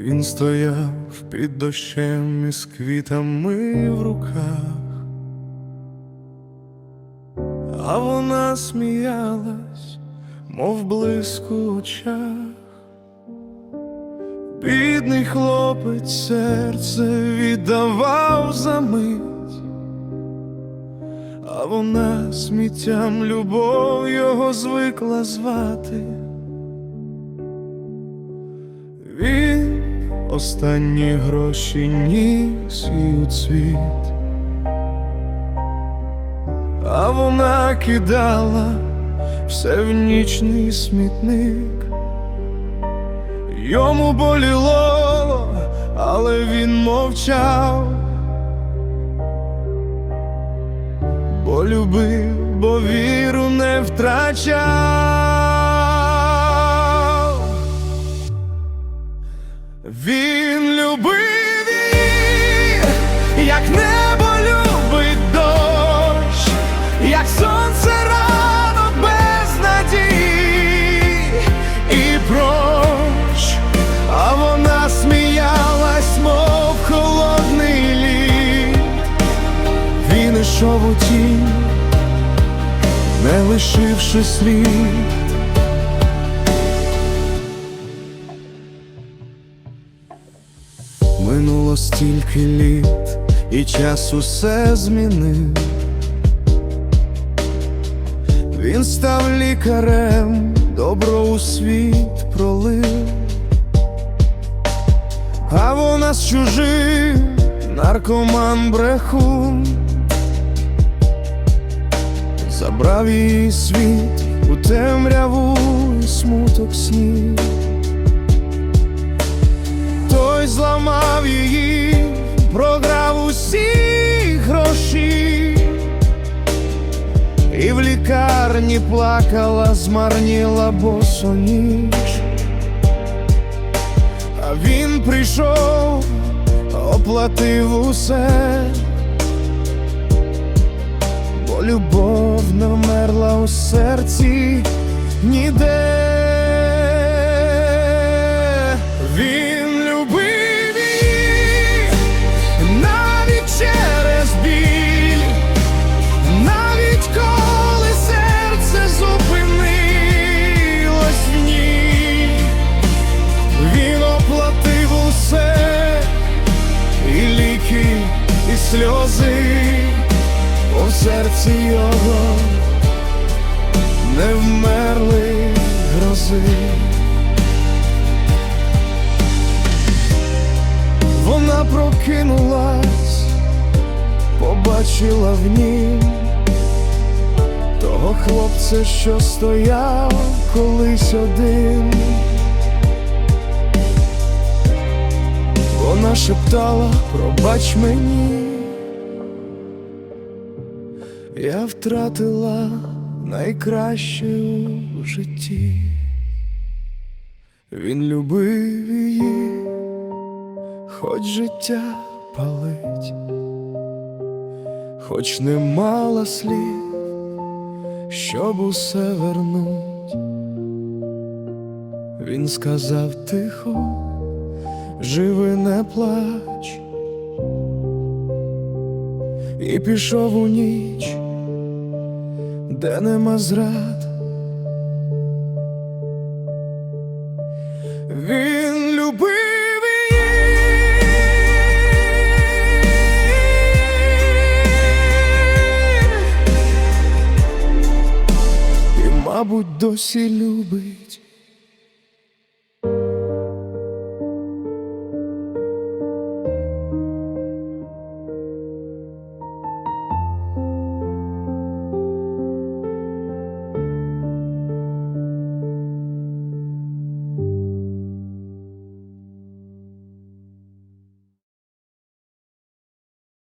Він стояв під дощем із квітами в руках, а вона сміялась, мов блиску очах. Бідний хлопець серце віддавав за мить, а вона сміттям любов його звикла звати. Останні гроші ніс їй у цвіт, а вона кидала все в нічний смітник. Йому боліло, але він мовчав, бо любив, бо віру не втрачав. Не лишивши слід. Минуло стільки літ, і час усе змінив. Він став лікарем, добро у світ пролив, а вона з чужим наркоман брехун, забрав її світ у темряву і смуток снів. Той зламав її, програв усі гроші, і в лікарні плакала, змарніла босоніж. А він прийшов, оплатив усе, бо любов не вмерла у серці ніде. Він любив навіть через біль, навіть коли серце зупинилось в він оплатив усе, і ліки, і сльози серці його не вмерли грози. Вона прокинулась, побачила в нім того хлопця, що стояв колись один. Вона шептала, пробач мені, я втратила найкраще у житті. Він любив її хоч життя палить, хоч не мала слів, щоб усе вернуть. Він сказав тихо, живи, не плач, і пішов у ніч, де нема зрад. Він любив її і, мабуть, досі любить.